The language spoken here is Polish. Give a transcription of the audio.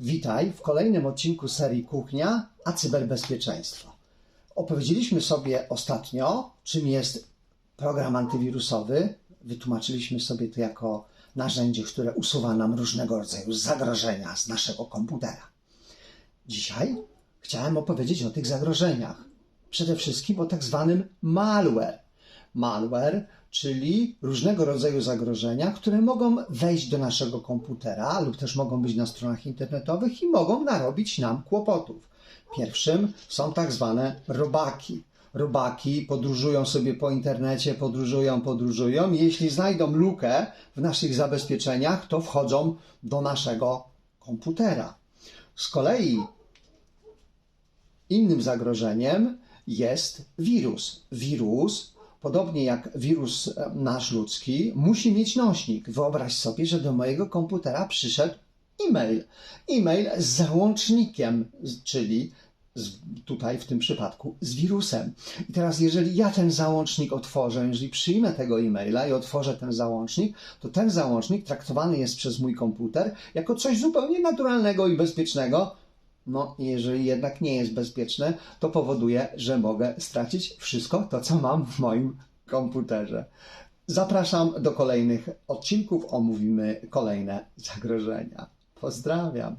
Witaj w kolejnym odcinku serii Kuchnia a cyberbezpieczeństwo. Opowiedzieliśmy sobie ostatnio, czym jest program antywirusowy. Wytłumaczyliśmy sobie to jako narzędzie, które usuwa nam różnego rodzaju zagrożenia z naszego komputera. Dzisiaj chciałem opowiedzieć o tych zagrożeniach. Przede wszystkim o tak zwanym malware. Malware, czyli różnego rodzaju zagrożenia, które mogą wejść do naszego komputera lub też mogą być na stronach internetowych i mogą narobić nam kłopotów. Pierwszym są tak zwane robaki. Robaki podróżują sobie po internecie, podróżują, podróżują jeśli znajdą lukę w naszych zabezpieczeniach, to wchodzą do naszego komputera. Z kolei Innym zagrożeniem jest wirus. Wirus, podobnie jak wirus e, nasz ludzki, musi mieć nośnik. Wyobraź sobie, że do mojego komputera przyszedł e-mail. E-mail z załącznikiem, czyli z, tutaj w tym przypadku z wirusem. I teraz, jeżeli ja ten załącznik otworzę, jeżeli przyjmę tego e-maila i otworzę ten załącznik, to ten załącznik traktowany jest przez mój komputer jako coś zupełnie naturalnego i bezpiecznego, no, jeżeli jednak nie jest bezpieczne, to powoduje, że mogę stracić wszystko to, co mam w moim komputerze. Zapraszam do kolejnych odcinków, omówimy kolejne zagrożenia. Pozdrawiam.